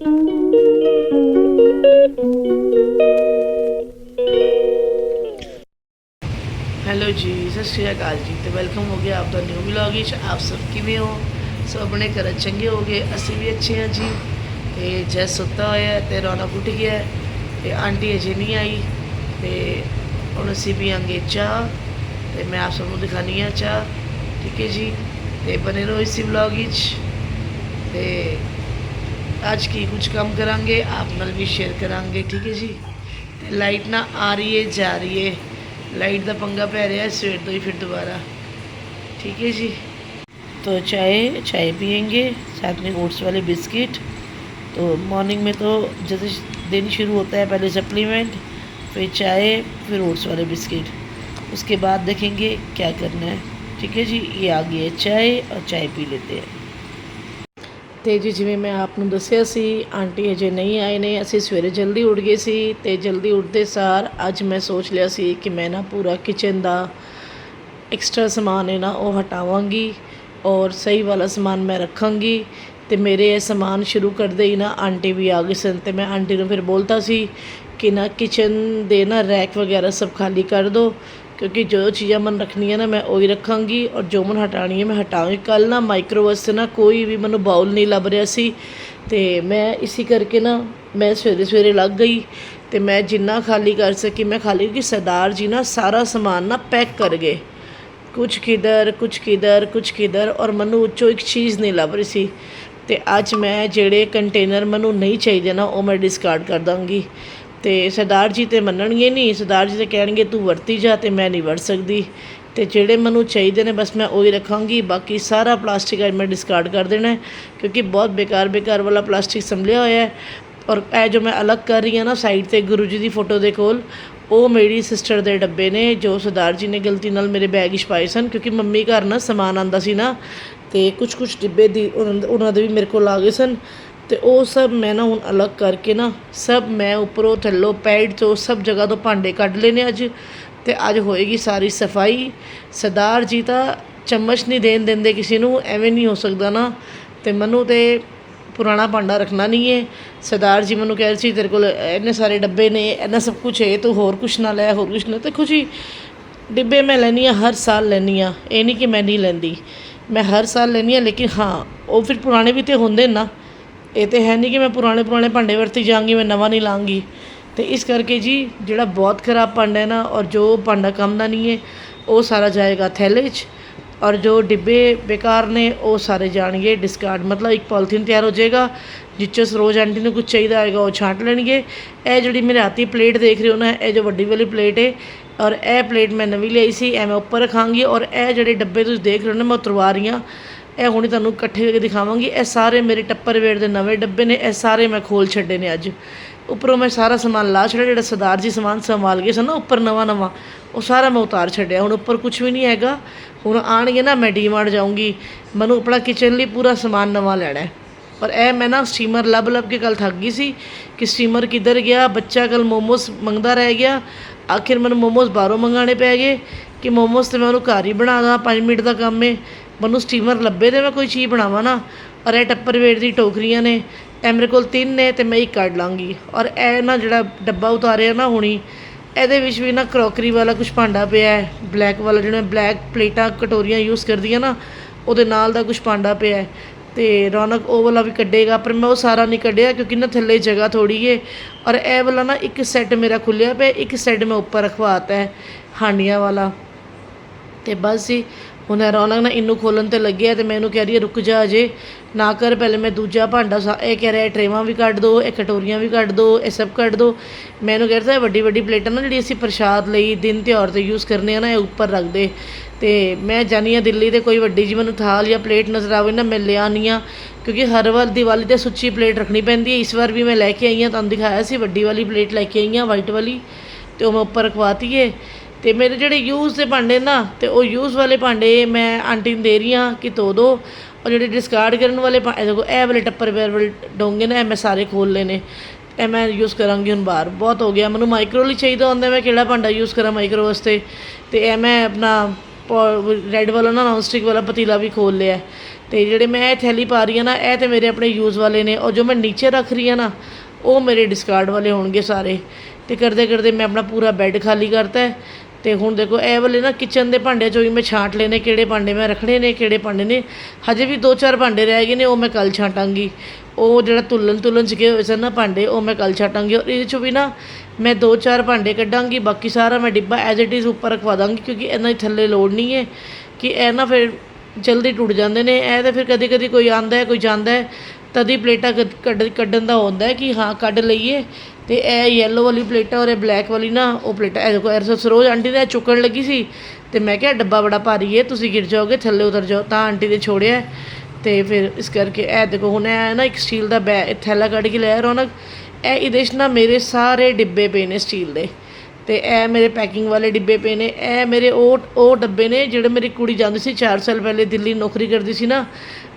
Hello ਜੀ, ਸਤਿ ਸ਼੍ਰੀ ਅਕਾਲ ਜੀ ਤੇ ਵੈਲਕਮ ਹੋ ਗਿਆ ਆਪਦਾ ਨਿਊ ਵਲੌਗ ਵਿੱਚ। ਆਪ ਸਭ ਕਿਵੇਂ ਹੋ? ਸਭ ਆਪਣੇ ਘਰ ਚੰਗੇ ਹੋਗੇ ਅਸੀਂ ਵੀ ਅੱਛੇ ਹਾਂ ਜੀ। ਤੇ ਜੈ ਸੁੱਤਾ ਹੋਇਆ ਹੈ ਤੇ ਰੌਣਕ ਉੱਠ ਗਿਆ। ਹੈ ਤੇ ਆਂਟੀ ਅਜੇ ਨਹੀਂ ਆਈ। ਤੇ ਹੁਣ ਅਸੀਂ ਪੀਵਾਂਗੇ ਚਾਹ। ਤੇ ਮੈਂ ਆਪ ਸਭ ਨੂੰ ਦਿਖਾਣੀ ਆ ਚਾਹ। ਠੀਕ ਹੈ ਜੀ। ਤੇ ਬਨੇ ਰਹੋ ਇਸ ਵਲੌਗ ਵਿੱਚ। ਤੇ ਅੱਜ ਕੀ ਕੁਝ ਕੰਮ ਕਰਾਂਗੇ ਆਪ ਨਾਲ ਵੀ ਸ਼ੇਅਰ ਕਰਾਂਗੇ ਠੀਕ ਹੈ ਜੀ ਤੇ ਲਾਈਟ ਨਾ ਆ ਰਹੀ ਹੈ ਜਾ ਰਹੀ ਹੈ लाइट का पंगा पै रहा है सवेर तो ही फिर दोबारा ठीक है जी तो चाय चाय पियेंगे साथ में ओट्स वाले बिस्किट तो मॉर्निंग में तो जैसे दिन शुरू होता है पहले सप्लीमेंट फिर चाय फिर ओट्स वाले बिस्किट उसके बाद देखेंगे क्या करना है ठीक है जी ये आ गई है चाय और चाय पी लेते हैं ਤੇ ਜੀ, ਜਿਵੇਂ ਮੈਂ ਆਪ ਨੂੰ ਦੱਸਿਆ ਸੀ, ਆਂਟੀ ਅਜੇ ਨਹੀਂ ਆਏ ਨੇ, ਅਸੀਂ ਸਵੇਰੇ ਜਲਦੀ ਉੱਠ ਗਏ ਸੀ ਤੇ ਜਲਦੀ ਉੱਠਦੇ ਸਾਰ ਅੱਜ ਮੈਂ ਸੋਚ ਲਿਆ ਸੀ ਕਿ ਮੈਂ ਨਾ ਪੂਰਾ ਕਿਚਨ ਦਾ ਐਕਸਟਰਾ ਸਮਾਨ ਹੈ ਨਾ, ਉਹ ਹਟਾਵਾਂਗੀ ਔਰ ਸਹੀ ਵਾਲਾ ਸਮਾਨ ਮੈਂ ਰੱਖਾਂਗੀ ਤੇ ਮੇਰੇ ਇਹ ਸਮਾਨ ਸ਼ੁਰੂ ਕਰਦੇ ਹੀ ਨਾ ਆਂਟੀ ਵੀ ਆ ਗਏ ਸਨ ਤੇ ਮੈਂ ਆਂਟੀ ਨੂੰ ਫਿਰ ਬੋਲਤਾ ਸੀ ਕਿ ਨਾ ਕਿਚਨ ਦੇ ਨਾ ਰੈਕ ਵਗੈਰਾ ਸਭ ਖਾਲੀ ਕਰ ਦਿਓ ਕਿਉਂਕਿ ਜੋ ਚੀਜ਼ਾਂ ਮਨ ਰੱਖਣੀਆਂ ਨਾ, ਮੈਂ ਉਹੀ ਰੱਖਾਂਗੀ ਔਰ ਜੋ ਮਨ ਹਟਾਣੀ ਹੈ, ਮੈਂ ਹਟਾਵਾਂਗੀ ਕੱਲ ਨਾ ਮਾਈਕਰੋ 'ਤੇ ਨਾ ਕੋਈ ਵੀ ਮੈਨੂੰ ਬਾਉਲ ਨਹੀਂ ਲੱਭ ਰਿਹਾ ਸੀ ਤੇ ਮੈਂ ਇਸੇ ਕਰਕੇ ਨਾ ਮੈਂ ਸਵੇਰੇ ਸਵੇਰੇ ਲੱਗ ਗਈ ਤੇ ਮੈਂ ਜਿੰਨਾ ਖਾਲੀ ਕਰ ਸਕੀ, ਮੈਂ ਖਾਲੀ ਕਿ ਸਰਦਾਰ ਜੀ ਨਾ ਸਾਰਾ ਸਮਾਨ ਨਾ ਪੈਕ ਕਰ ਗਏ। ਕੁਝ ਕਿਧਰ ਕੁਝ ਕਿਧਰ ਕੁਝ ਕਿਧਰ ਔਰ ਮੈਨੂੰ ਉੱਚੋਂ ਇੱਕ ਚੀਜ਼ ਨਹੀਂ ਲੱਭ ਰਹੀ ਸੀ। ਤੇ ਅੱਜ ਮੈਂ ਜਿਹੜੇ ਕੰਟੇਨਰ ਮੈਨੂੰ ਨਹੀਂ ਚਾਹੀਦੇ ਨਾ, ਉਹ ਮੈਂ ਡਿਸਕਾਰਡ ਕਰ ਦਾਂਗੀ। ਤੇ ਸਰਦਾਰ ਜੀ ਤੇ ਮੰਨਣਗੇ ਨਹੀਂ, ਸਰਦਾਰ ਜੀ ਤੇ ਕਹਿਣਗੇ, ਤੂੰ ਵਰਤੀ ਜਾ ਤੇ ਮੈਂ ਨਹੀਂ ਵਰਤ ਸਕਦੀ। ਤੇ ਜਿਹੜੇ ਮੈਨੂੰ ਚਾਹੀਦੇ ਨੇ, ਬਸ ਮੈਂ ਉਹੀ ਰੱਖਾਂਗੀ। ਬਾਕੀ ਸਾਰਾ ਪਲਾਸਟਿਕ ਅੱਜ ਮੈਂ ਡਿਸਕਾਰਡ ਕਰ ਦੇਣਾ ਕਿਉਂਕਿ ਬਹੁਤ ਬੇਕਾਰ ਬੇਕਾਰ ਵਾਲਾ ਪਲਾਸਟਿਕ ਸੰਭਲਿਆ ਹੋਇਆ ਹੈ। ਔਰ ਇਹ ਜੋ ਮੈਂ ਅਲੱਗ ਕਰ ਰਹੀ ਹਾਂ ਨਾ ਸਾਈਡ ਤੇ ਗੁਰੂ ਜੀ ਦੀ ਫੋਟੋ ਦੇ ਕੋਲ, ਉਹ ਮੇਰੀ ਸਿਸਟਰ ਦੇ ਡੱਬੇ ਨੇ, ਜੋ ਸਰਦਾਰ ਜੀ ਨੇ ਗਲਤੀ ਨਾਲ ਮੇਰੇ ਬੈਗ ਵਿੱਚ ਪਾਏ ਸਨ, ਕਿਉਂਕਿ ਮੰਮੀ ਘਰ ਨਾ ਸਮਾਨ ਆਂਦਾ ਸੀ ਨਾ, ਤੇ ਕੁਝ ਕੁਝ ਡਿੱਬੇ ਦੀ ਉਹਨਾਂ ਦੇ ਵੀ ਮੇਰੇ ਕੋਲ ਆ ਗਏ ਸਨ। ਤੇ ਉਹ ਸਭ ਮੈਂ ਨਾ ਹੁਣ ਅਲੱਗ ਕਰਕੇ ਨਾ ਸਭ ਮੈਂ ਉੱਪਰੋਂ, ਥੱਲੋਂ ਪੈਡ ਤੋਂ ਸਭ ਜਗ੍ਹਾ ਤੋਂ ਭਾਂਡੇ ਕੱਢ ਲਏ ਅੱਜ। ਤੇ ਅੱਜ ਹੋਏਗੀ ਸਾਰੀ ਸਫ਼ਾਈ। ਸਰਦਾਰ ਜੀ ਤਾਂ ਚਮਚ ਨਹੀਂ ਦੇਣ ਦਿੰਦੇ ਕਿਸੇ ਨੂੰ, ਐਵੇਂ ਨਹੀਂ ਹੋ ਸਕਦਾ ਨਾ। ਤੇ ਮੈਨੂੰ ਤੇ ਪੁਰਾਣਾ ਭਾਂਡਾ ਰੱਖਣਾ ਨਹੀਂ ਹੈ। ਸਰਦਾਰ ਜੀ ਮੈਨੂੰ ਕਹਿ ਰਹੇ ਸੀ, ਤੇਰੇ ਕੋਲ ਇੰਨੇ ਸਾਰੇ ਡੱਬੇ ਨੇ, ਇੰਨਾ ਸਭ ਕੁਝ ਹੈ, ਤੂੰ ਹੋਰ ਕੁਝ ਨਾ ਲੈ, ਹੋਰ ਕੁਝ ਨਾ। ਤੇ ਖੁਸ਼ੀ, ਡਿੱਬੇ ਮੈਂ ਲੈਂਦੀ ਹਾਂ, ਹਰ ਸਾਲ ਲੈਂਦੀ ਹਾਂ। ਇਹ ਨਹੀਂ ਕਿ ਮੈਂ ਨਹੀਂ ਲੈਂਦੀ। ਮੈਂ ਹਰ ਸਾਲ ਲੈਂਦੀ ਹਾਂ, ਲੇਕਿਨ ਹਾਂ, ਉਹ ਫਿਰ ਪੁਰਾਣੇ ਵੀ ਤੇ ਹੁੰਦੇ ਨਾ। ਇਹ ਤੇ ਹੈ ਨਹੀਂ ਕਿ ਮੈਂ ਪੁਰਾਣੇ ਪੁਰਾਣੇ ਭਾਂਡੇ ਵਰਤੀ ਜਾਵਾਂਗੀ ਮੈਂ ਨਵਾਂ ਨਹੀਂ ਲਾਂਗੀ। ਤੇ ਇਸ ਕਰਕੇ ਜੀ, ਜਿਹੜਾ ਬਹੁਤ ਖਰਾਬ ਭਾਂਡਾ ਹੈ ਨਾ, ਔਰ ਜੋ ਭਾਂਡਾ ਕੰਮ ਦਾ ਨਹੀਂ ਹੈ, ਉਹ ਸਾਰਾ ਜਾਏਗਾ ਥੈਲੇ 'ਚ, ਔਰ ਜੋ ਡਿੱਬੇ ਬੇਕਾਰ ਨੇ, ਉਹ ਸਾਰੇ ਜਾਣਗੇ ਡਿਸਕਾਰਡ ਮਤਲਬ ਇੱਕ ਪੋਲੀਥੀਨ ਤਿਆਰ ਹੋ ਜਾਏਗਾ ਜਿੱਚੋਂ ਸਰੋਜ ਆਂਟੀ ਨੂੰ ਕੁਝ ਚਾਹੀਦਾ ਹੋਏਗਾ, ਉਹ ਛਾਂਟ ਲੈਣਗੇ। ਇਹ ਜਿਹੜੀ ਮੇਰੇ ਹੱਥੀ ਪਲੇਟ ਦੇਖ ਰਹੇ ਹੋ ਨਾ, ਇਹ ਜੋ ਵੱਡੀ ਵਾਲੀ ਪਲੇਟ ਹੈ ਔਰ ਇਹ ਪਲੇਟ ਮੈਂ ਨਵੀਂ ਲਈ ਸੀ, ਐਵੇਂ ਉੱਪਰ ਰੱਖਾਂਗੀ, ਔਰ ਇਹ ਜਿਹੜੇ ਡੱਬੇ ਤੁਸੀਂ ਦੇਖ ਰਹੇ ਹੋ ਨਾ, ਮੈਂ ਉਤਰਵਾ ਰਹੀ ਹਾਂ। ਇਹ ਹੁਣੇ ਤੁਹਾਨੂੰ ਇਕੱਠੇ ਕਰਕੇ ਦਿਖਾਵਾਂਗੀ। ਇਹ ਸਾਰੇ ਮੇਰੇ ਟੱਪਰਵੇਅਰ ਦੇ ਨਵੇਂ ਡੱਬੇ ਨੇ, ਇਹ ਸਾਰੇ ਮੈਂ ਖੋਲ ਛੱਡੇ ਨੇ ਅੱਜ। ਉੱਪਰੋਂ ਮੈਂ ਸਾਰਾ ਸਮਾਨ ਲਾ ਛੱਡਿਆ, ਜਿਹੜਾ ਸਰਦਾਰ ਜੀ ਸਮਾਨ ਸੰਭਾਲ ਗਏ ਸਨ ਨਾ, ਉੱਪਰ ਨਵਾਂ ਨਵਾਂ, ਉਹ ਸਾਰਾ ਮੈਂ ਉਤਾਰ ਛੱਡਿਆ। ਹੁਣ ਉੱਪਰ ਕੁਝ ਵੀ ਨਹੀਂ ਹੈਗਾ। ਹੁਣ ਆਣਗੇ ਨਾ, ਮੈਂ ਡੀਮਾਰਟ ਜਾਊਂਗੀ। ਮੈਨੂੰ ਆਪਣਾ ਕਿਚਨ ਲਈ ਪੂਰਾ ਸਮਾਨ ਨਵਾਂ ਲੈਣਾ ਹੈ। ਪਰ ਇਹ ਮੈਂ ਨਾ ਸਟੀਮਰ ਲੱਭ ਲੱਭ ਕੇ ਕੱਲ ਥੱਕ ਗਈ ਸੀ ਕਿ ਸਟੀਮਰ ਕਿੱਧਰ ਗਿਆ, ਬੱਚਾ ਕੱਲ ਮੋਮੋਸ ਮੰਗਦਾ ਰਹਿ ਗਿਆ। ਆਖਿਰ ਮੈਨੂੰ ਮੋਮੋਸ ਬਾਹਰੋਂ ਮੰਗਾਣੇ ਪੈ ਗਏ ਕਿ ਮੋਮੋਸ ਤੇ ਮੈਂ ਉਹਨੂੰ ਘਰ ਹੀ ਬਣਾ ਦਾਂ 5 ਮਿੰਟ ਦਾ ਕੰਮ ਏ। ਮੈਨੂੰ ਸਟੀਮਰ ਲੱਭੇ ਤੇ ਮੈਂ ਕੋਈ ਚੀਜ਼ ਬਣਾਵਾਂ ਨਾ। ਔਰ ਇਹ ਟੱਪਰਵੇਟ ਦੀ ਟੋਕਰੀਆਂ ਨੇ, ਇਹ ਮੇਰੇ ਕੋਲ ਤਿੰਨ ਨੇ ਤੇ ਮੈਂ ਇੱਕ ਕੱਢ ਲਾਂਗੀ। ਔਰ ਇਹ ਨਾ ਜਿਹੜਾ ਡੱਬਾ ਉਤਾਰਿਆ ਨਾ ਹੁਣੀ, ਇਹਦੇ ਵਿੱਚ ਵੀ ਨਾ ਕਰੋਕਰੀ ਵਾਲਾ ਕੁਝ ਭਾਂਡਾ ਪਿਆ ਹੈ, ਬਲੈਕ ਵਾਲਾ ਜਿਹੜਾ ਬਲੈਕ ਪਲੇਟਾਂ, ਕਟੋਰੀਆਂ ਯੂਜ਼ ਕਰਦੀਆਂ ਨਾ, ਉਹਦੇ ਨਾਲ ਦਾ ਕੁਝ ਭਾਂਡਾ ਪਿਆ ਹੈ। ਤੇ ਰੌਣਕ ਉਹ ਵਾਲਾ ਵੀ ਕੱਢੇਗਾ, ਪਰ ਮੈਂ ਉਹ ਸਾਰਾ ਨਹੀਂ ਕੱਢਿਆ ਕਿਉਂਕਿ ਨਾ ਥੱਲੇ ਜਗ੍ਹਾ ਥੋੜੀ ਏ। ਔਰ ਇਹ ਵਾਲਾ ਨਾ ਇੱਕ ਸੈੱਟ ਮੇਰਾ ਖੁੱਲਿਆ ਪਿਆ, ਇੱਕ ਸੈੱਟ ਮੈਂ ਉੱਪਰ ਰਖਵਾਤਾ ਹੈ, ਹਾਂਡੀਆਂ ਵਾਲਾ। ਤੇ ਬਸ ਜੀ ਹੁਣ ਰੌਣਕ ਨਾ ਇਹਨੂੰ ਖੋਲਣ ਤੇ ਲੱਗਿਆ ਤੇ ਮੈਂ ਇਹਨੂੰ ਕਹਿ ਰਹੀ ਹਾਂ ਰੁਕ ਜਾ ਅਜੇ। ਨਾ ਕਰ, ਪਹਿਲੇ ਮੈਂ ਦੂਜਾ ਭਾਂਡਾ ਸਾ- ਇਹ ਕਹਿ ਰਿਹਾ ਟਰੇਵਾਂ ਵੀ ਕੱਢ ਦੋ, ਇਹ ਕਟੋਰੀਆਂ ਵੀ ਕੱਢ ਦੋ, ਇਹ ਸਭ ਕੱਢ ਦੋ। ਮੈਂ ਇਹਨੂੰ ਕਹਿ ਰਿਹਾ ਵੱਡੀ ਵੱਡੀ ਪਲੇਟਾਂ ਨਾ ਜਿਹੜੀ ਅਸੀਂ ਪ੍ਰਸ਼ਾਦ ਲਈ ਦਿਨ ਤਿਉਹਾਰ ਤੇ ਯੂਜ਼ ਕਰਨੇ ਆ ਨਾ, ਇਹ ਉੱਪਰ ਰੱਖ ਦੇ। ਤੇ ਮੈਂ ਜਾਨੀ ਆ ਦਿੱਲੀ ਤੇ ਕੋਈ ਵੱਡੀ ਜੀ ਮੈਨੂੰ ਥਾਲ ਜਾਂ ਪਲੇਟ ਨਜ਼ਰ ਆਵੇ ਨਾ, ਮੈਂ ਲਿਆ ਨਹੀਂ ਆ। ਕਿਉਂਕਿ ਹਰ ਵਾਰ ਦੀਵਾਲੀ ਤੇ ਸੁੱਚੀ ਪਲੇਟ ਰੱਖਣੀ ਪੈਂਦੀ ਹੈ ਇਸ ਵਾਰ ਵੀ ਮੈਂ ਲੈ ਕੇ ਆਈ ਹਾਂ ਤੁਹਾਨੂੰ ਦਿਖਾਇਆ ਸੀ ਵੱਡੀ ਵਾਲੀ ਪਲੇਟ ਲੈ ਕੇ ਆਈ ਹਾਂ ਵਾਈਟ ਵਾਲੀ। ਤੇ ਉਹ ਮੈਂ ਉੱਪਰ ਰਖਵਾਤੀ ਏ। ਤੇ ਮੇਰੇ ਜਿਹੜੇ ਯੂਜ਼ ਦੇ ਭਾਂਡੇ ਨਾ, ਤੇ ਉਹ ਯੂਜ਼ ਵਾਲੇ ਭਾਂਡੇ ਮੈਂ ਆਂਟੀ ਨੂੰ ਦੇ ਰਹੀ ਹਾਂ ਕਿ ਧੋ ਦੋ। ਔਰ ਜਿਹੜੇ ਡਿਸਕਾਰਡ ਕਰਨ ਵਾਲੇ ਭਾ- ਇਹ ਦੇਖੋ, ਇਹ ਵਾਲੇ ਟੱਪਰਵੇਅਰ ਵਾਲੇ ਡੋਂਗੇ ਨਾ, ਇਹ ਮੈਂ ਸਾਰੇ ਖੋਲ ਲਏ ਨੇ। ਇਹ ਮੈਂ ਯੂਜ਼ ਕਰਾਂਗੀ ਹੁਣ ਬਾਹਰ। ਬਹੁਤ ਹੋ ਗਿਆ। ਮੈਨੂੰ ਮਾਈਕਰੋ ਲਈ ਚਾਹੀਦਾ ਹੁੰਦਾ ਮੈਂ ਕਿਹੜਾ ਭਾਂਡਾ ਯੂਜ਼ ਕਰਾਂ ਮਾਈਕਰੋ ਵਾਸਤੇ। ਤੇ ਇਹ ਮੈਂ ਆਪਣਾ ਰੈੱਡ ਵਾਲਾ ਨਾ ਨੌਨ ਸਟਿਕ ਵਾਲਾ ਪਤੀਲਾ ਵੀ ਖੋਲ ਲਿਆ। ਤੇ ਜਿਹੜੇ ਮੈਂ ਇਹ ਥੈਲੀ ਪਾ ਰਹੀ ਹਾਂ ਨਾ, ਇਹ ਤੇ ਮੇਰੇ ਆਪਣੇ ਯੂਜ਼ ਵਾਲੇ ਨੇ। ਔਰ ਜੋ ਮੈਂ ਨੀਚੇ ਰੱਖ ਰਹੀ ਹਾਂ ਨਾ, ਉਹ ਮੇਰੇ ਡਿਸਕਾਰਡ ਵਾਲੇ ਹੋਣਗੇ ਸਾਰੇ। ਤੇ ਕਰਦੇ ਕਰਦੇ ਮੈਂ ਆਪਣਾ ਪੂਰਾ ਬੈੱਡ ਖਾਲੀ ਕਰਤਾ ਤੇ ਹੁਣ ਦੇਖੋ, ਇਹ ਵਾਲੇ ਨਾ ਕਿਚਨ ਦੇ ਭਾਂਡਿਆਂ ਚੋਂ ਹੀ ਮੈਂ ਛਾਂਟ ਲੈਣੇ ਕਿਹੜੇ ਭਾਂਡੇ ਮੈਂ ਰੱਖਣੇ ਨੇ, ਕਿਹੜੇ ਭਾਂਡੇ ਨੇ। ਹਜੇ ਵੀ ਦੋ ਚਾਰ ਭਾਂਡੇ ਰਹਿ ਗਏ ਨੇ, ਉਹ ਮੈਂ ਕੱਲ ਛਾਂਟਾਂਗੀ। ਉਹ ਜਿਹੜਾ ਤੁਲਨ ਤੁਲਨ ਚ ਗਏ ਹੋਏ ਸਨ ਨਾ ਭਾਂਡੇ, ਉਹ ਮੈਂ ਕੱਲ ਛਾਂਟਾਂਗੀ। ਔਰ ਇਹਦੇ ਚੋਂ ਵੀ ਨਾ ਮੈਂ ਦੋ ਚਾਰ ਭਾਂਡੇ ਕੱਢਾਂਗੀ, ਬਾਕੀ ਸਾਰਾ ਮੈਂ ਡਿੱਬਾ ਐਜ਼ ਇਟ ਇਜ਼ ਉੱਪਰ ਰਖਵਾ ਦਾਂਗੀ, ਕਿਉਂਕਿ ਇਹਨਾਂ ਦੀ ਥੱਲੇ ਲੋੜ ਨਹੀਂ ਹੈ ਕਿ ਇਹ ਨਾ ਫਿਰ ਜਲਦੀ ਟੁੱਟ ਜਾਂਦੇ ਨੇ। ਇਹ ਤਾਂ ਫਿਰ ਕਦੀ ਕਦੀ ਕੋਈ ਆਂਦਾ ਹੈ, ਕੋਈ ਜਾਂਦਾ ਹੈ। ਤਦੀ ਪਲੇਟਾਂ ਕੱਢ- ਕੱਢ ਕੱਢਣ ਦਾ ਹੁੰਦਾ ਹੈ ਕਿ ਹਾਂ, ਕੱਢ ਲਈਏ ਤੇ ਇਹ ਯੈਲੋ ਵਾਲੀ ਪਲੇਟਾਂ ਔਰ ਇਹ ਬਲੈਕ ਵਾਲੀ ਨਾ, ਉਹ ਪਲੇਟਾਂ, ਇਹ ਦੇਖੋ ਸਰੋਜ ਆਂਟੀ ਨੇ ਇਹ ਚੁੱਕਣ ਲੱਗੀ ਸੀ ਤੇ ਮੈਂ ਕਿਹਾ, ਡੱਬਾ ਬੜਾ ਭਾਰੀ ਹੈ, ਤੁਸੀਂ ਗਿਰ ਜਾਓਗੇ, ਥੱਲੇ ਉਤਰ ਜਾਓ। ਤਾਂ ਆਂਟੀ ਨੇ ਛੋੜਿਆ ਤੇ ਫਿਰ ਇਸ ਕਰਕੇ ਇਹ ਦੇਖੋ, ਹੁਣ ਇਹ ਨਾ ਇੱਕ ਸਟੀਲ ਦਾ ਬੈ ਥੈਲਾ ਕੱਢ ਕੇ ਲਿਆ ਰੌਣਕ। ਇਹ ਇਹਦੇ 'ਚ ਨਾ ਮੇਰੇ ਸਾਰੇ ਡਿੱਬੇ ਪਏ ਨੇ ਸਟੀਲ ਦੇ ਤੇ ਇਹ ਮੇਰੇ ਪੈਕਿੰਗ ਵਾਲੇ ਡਿੱਬੇ ਪਏ ਨੇ। ਇਹ ਮੇਰੇ ਉਹ ਉਹ ਡੱਬੇ ਨੇ ਜਿਹੜੇ ਮੇਰੀ ਕੁੜੀ ਜਾਂਦੀ ਸੀ 4 ਸਾਲ ਪਹਿਲੇ ਦਿੱਲੀ ਨੌਕਰੀ ਕਰਦੀ ਸੀ ਨਾ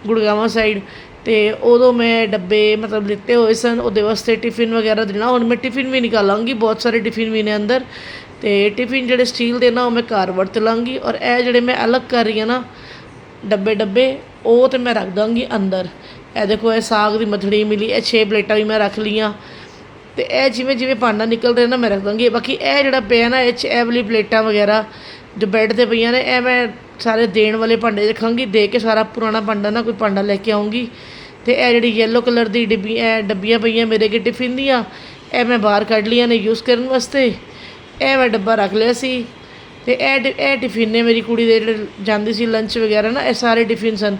ਗੁੜਗਾਵਾਂ ਸਾਈਡ ਤੇ ਉਦੋਂ ਮੈਂ ਡੱਬੇ ਮਤਲਬ ਲਿੱਤੇ ਹੋਏ ਸਨ, ਉਹਦੇ ਵਾਸਤੇ ਟਿਫਿਨ ਵਗੈਰਾ ਦੇਣਾ। ਹੁਣ ਮੈਂ ਟਿਫਿਨ ਵੀ ਨਿਕਾਲਾਂਗੀ, ਬਹੁਤ ਸਾਰੇ ਟਿਫਿਨ ਵੀ ਨੇ ਅੰਦਰ। ਤੇ ਟਿਫਿਨ ਜਿਹੜੇ ਸਟੀਲ ਦੇ ਨਾ, ਉਹ ਮੈਂ ਘਰ ਵਰਤ ਲਾਂਗੀ ਔਰ ਇਹ ਜਿਹੜੇ ਮੈਂ ਅਲੱਗ ਕਰ ਰਹੀ ਹਾਂ ਨਾ, ਡੱਬੇ ਡੱਬੇ, ਉਹ ਤੇ ਮੈਂ ਰੱਖ ਦਾਂਗੀ ਅੰਦਰ। ਇਹ ਦੇਖੋ, ਇਹ ਸਾਗ ਦੀ ਮਥੜੀ ਮਿਲੀ, ਇਹ 6 ਪਲੇਟਾਂ ਵੀ ਮੈਂ ਰੱਖ ਲੀਆਂ ਤੇ ਇਹ ਜਿਵੇਂ ਜਿਵੇਂ ਭਾਂਡਾ ਨਿਕਲ ਰਿਹਾ ਨਾ ਮੈਂ ਰੱਖ ਦਾਂਗੀ। ਬਾਕੀ ਇਹ ਜਿਹੜਾ ਪਿਆ ਨਾ, ਇਹ 'ਚ ਇਹ ਵਾਲੀ ਪਲੇਟਾਂ ਵਗੈਰਾ, ਜੋ ਬੈੱਡ ਤੇ ਪਈਆਂ ਨੇ, ਇਹ ਮੈਂ ਸਾਰੇ ਦੇਣ ਵਾਲੇ ਭਾਂਡੇ ਰੱਖਾਂਗੀ। ਦੇ ਕੇ ਸਾਰਾ ਪੁਰਾਣਾ ਭਾਂਡਾ ਨਾ, ਕੋਈ ਭਾਂਡਾ ਲੈ ਕੇ ਆਉਂਗੀ ਤੇ ਇਹ ਜਿਹੜੀ ਯੈਲੋ ਕਲਰ ਦੀ ਡਿੱਬੀ, ਇਹ ਡੱਬੀਆਂ ਪਈਆਂ ਮੇਰੇ ਕੇ ਟਿਫਿਨ ਦੀਆਂ, ਇਹ ਮੈਂ ਬਾਹਰ ਕੱਢ ਲਈਆਂ ਨੇ ਯੂਜ਼ ਕਰਨ ਵਾਸਤੇ। ਇਹ ਮੈਂ ਡੱਬਾ ਰੱਖ ਲਿਆ ਸੀ ਤੇ ਇਹ ਟ- ਇਹ ਟਿਫਿਨ ਨੇ ਮੇਰੀ ਕੁੜੀ ਦੇ ਜਿਹੜੇ ਜਾਂਦੀ ਸੀ ਲੰਚ ਵਗੈਰਾ ਨਾ, ਇਹ ਸਾਰੇ ਟਿਫਿਨ ਸਨ।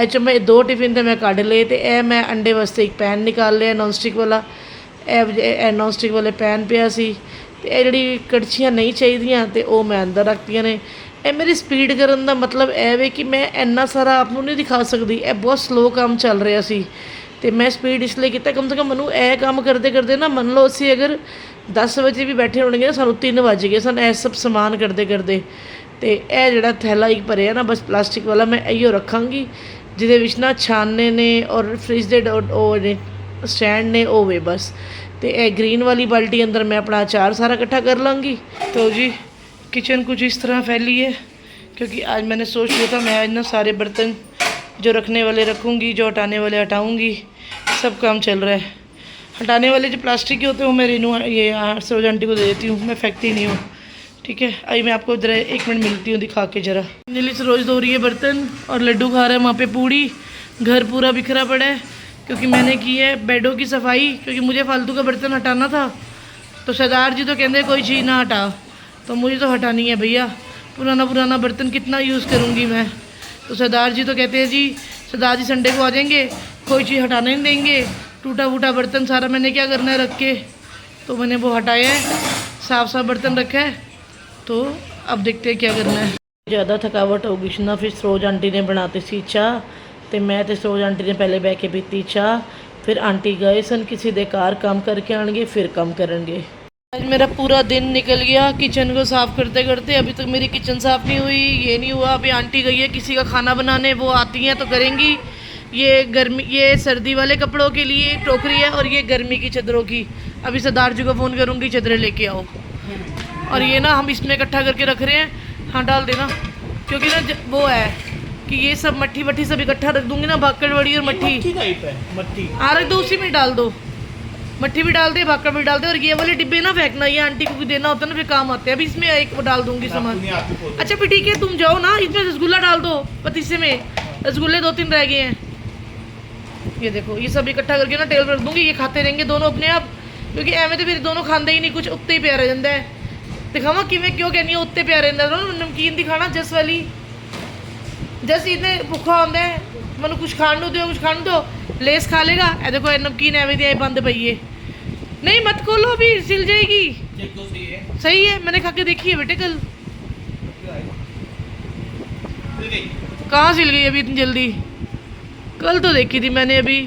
ਇਹ 'ਚੋਂ ਮੈਂ ਦੋ ਟਿਫਿਨ ਤੇ ਮੈਂ ਕੱਢ ਲਏ ਤੇ ਇਹ ਮੈਂ ਅੰਡੇ ਵਾਸਤੇ ਇੱਕ ਪੈਨ ਨਿਕਾਲ ਲਿਆ ਨੌਨ ਸਟਿਕ ਵਾਲਾ। ਇਹ ਇਹ ਨੌਨ ਸਟਿਕ ਵਾਲੇ ਪੈਨ ਪਿਆ ਸੀ ਤੇ ਇਹ ਜਿਹੜੀ ਕੜਛੀਆਂ ਨਹੀਂ ਚਾਹੀਦੀਆਂ ਤੇ ਉਹ ਮੈਂ ਅੰਦਰ ਰੱਖਤੀਆਂ ਨੇ। ਇਹ ਮੇਰੀ ਸਪੀਡ ਕਰਨ ਦਾ ਮਤਲਬ ਇਹ ਵੇ ਕਿ ਮੈਂ ਇੰਨਾ ਸਾਰਾ ਆਪ ਨੂੰ ਨਹੀਂ ਦਿਖਾ ਸਕਦੀ। ਇਹ ਬਹੁਤ ਸਲੋ ਕੰਮ ਚੱਲ ਰਿਹਾ ਸੀ। ਤੇ ਮੈਂ ਸਪੀਡ ਇਸ ਲਈ ਕੀਤਾ। ਕਮ ਸੇ ਕਮ ਮੈਨੂੰ ਇਹ ਕੰਮ ਕਰਦੇ ਕਰਦੇ ਨਾ ਮੰਨ ਲਓ ਅਸੀਂ ਅਗਰ 10 ਵਜੇ ਵੀ ਬੈਠੇ ਹੋਣਗੇ ਨਾ, ਸਾਨੂੰ 3 ਵਜ ਗਏ। ਸਾਨੂੰ ਇਹ ਸਭ ਸਮਾਨ ਕਰਦੇ ਕਰਦੇ। ਤੇ ਇਹ ਜਿਹੜਾ ਥੈਲਾ ਇੱਕ ਭਰਿਆ ਨਾ, ਬਸ ਪਲਾਸਟਿਕ ਵਾਲਾ, ਮੈਂ ਇਹੀਓ ਰੱਖਾਂਗੀ, ਜਿਹਦੇ ਵਿੱਚ ਨਾ ਛਾਨਣੇ ਨੇ ਔਰ ਫ੍ਰਿਜ ਦੇ ਡੋ- ਉਹ ਨੇ ਸਟੈਂਡ ਨੇ, ਉਹ ਵੇ ਬਸ। ਤੇ ਇਹ ਗ੍ਰੀਨ ਵਾਲੀ ਬਾਲਟੀ ਅੰਦਰ ਮੈਂ ਆਪਣਾ ਅਚਾਰ ਸਾਰਾ ਇਕੱਠਾ ਕਰ ਲਾਂਗੀ। तो ਜੀ। किचन कुछ इस तरह फैली है, क्योंकि आज मैंने सोच लिया था, मैं आज ना सारे बर्तन जो रखने वाले रखूँगी, जो हटाने वाले हटाऊँगी, सब काम चल रहा है। हटाने वाले जो प्लास्टिक के होते हैं, वो मैं रेनू, ये सरोज आंटी को दे देती हूँ, मैं फेंकती नहीं हूँ। ठीक है अभी मैं आपको इधर एक मिनट मिलती हूँ, दिखा के जरा। नीली सरोज धो रही है बर्तन, और लड्डू खा रहा है वहाँ पे पूड़ी घर पूरा बिखरा पड़ा है, क्योंकि मैंने की है बेडों की सफ़ाई, क्योंकि मुझे फालतू का बर्तन हटाना था तो सरदार जी तो कहते कोई चीज़ ना हटा। तो मुझे तो हटानी है भैया पुराना पुराना बर्तन कितना यूज़ करूँगी मैं तो सरदार जी तो कहते हैं जी सरदार जी संडे को आ जाएंगे कोई चीज़ हटाने नहीं देंगे टूटा फूटा बर्तन सारा मैंने क्या करना है रख के तो मैंने वो हटाया है साफ साफ बर्तन रखा है तो अब देखते हैं क्या करना है ਜ਼ਿਆਦਾ ਥਕਾਵਟ ਹੋ ਗਈ ਸੀ ਨਾ ਫਿਰ ਸਰੋਜ ਆਂਟੀ ਨੇ ਬਣਾਤੀ ਸੀ ਚਾਹ ਤੇ ਮੈਂ ਤੇ ਸਰੋਜ ਆਂਟੀ ਨੇ ਪਹਿਲੇ ਬਹਿ ਕੇ ਪੀਤੀ ਚਾਹ ਫਿਰ ਆਂਟੀ ਗਏ ਸਨ ਕਿਸੇ ਦੇ ਘਰ ਕੰਮ ਕਰਕੇ ਆਣਗੇ ਫਿਰ ਕੰਮ ਕਰਨਗੇ आज मेरा पूरा दिन निकल गया किचन को साफ़ करते करते। अभी तक मेरी किचन साफ़ नहीं हुई ये नहीं हुआ। अभी आंटी गई है किसी का खाना बनाने वो आती हैं तो करेंगी। ये गर्मी ये सर्दी वाले कपड़ों के लिए टोकरी है और ये गर्मी की चदरों की। अभी सरदार जी को फ़ोन करूँगी चादरें लेके आओ। और ये ना हम इसमें इकट्ठा करके रख रहे हैं। हाँ डाल देना। क्योंकि ना वो है कि ये सब मट्ठी वट्ठी सब इकट्ठा रख दूँगी ना भाकड़ वड़ी और मट्ठी। मट्टी आ रख दो उसी में डाल दो। मट्टी भी डाल दे भाकड़ भी डाल दे और ये वाले डिब्बे ना फेंकना ये आंटी को भी देना होता है ना फिर काम आते हैं अभी इसमें एक वो डाल दूंगी सामान अपने आप ही खोल अच्छा फिर ठीक है तुम जाओ ना इसमें रसगुल्ला डाल दो पतीसे में रसगुल्ले दो तीन रह गए हैं ये देखो ये सब इकट्ठा करके ना टेबल पर रख दूंगी ये खाते रहेंगे दोनों अपने आप क्योंकि एवं तो फिर दोनों खाते ही नहीं कुछ उत्ते ही पिया रह जाता है दिखावा किवें क्यों कहनी है उत्ते पिया रहता है नमकीन दिखाना जस वाली जस इतने भुखा होंगे ਮੈਨੂੰ ਕੁਝ ਖਾਣ ਨੂੰ ਦਿਓ ਕੁਝ ਖਾਣ ਨੂੰ ਦਿਓ ਲੇਸ ਖਾ ਲੇਗਾ ਇਹ ਦੇਖੋ ਇਹ ਨਮਕੀਨ ਐਵੇਂ ਦੀ ਐ ਬੰਦ ਪਈ ਹੈ नहीं मत खोलो अभी सिल जाएगी। तो सही है। सही है मैंने खा के देखी है बेटे कल। कहाँ सिल गई अभी इतनी जल्दी? कल तो देखी थी मैंने अभी।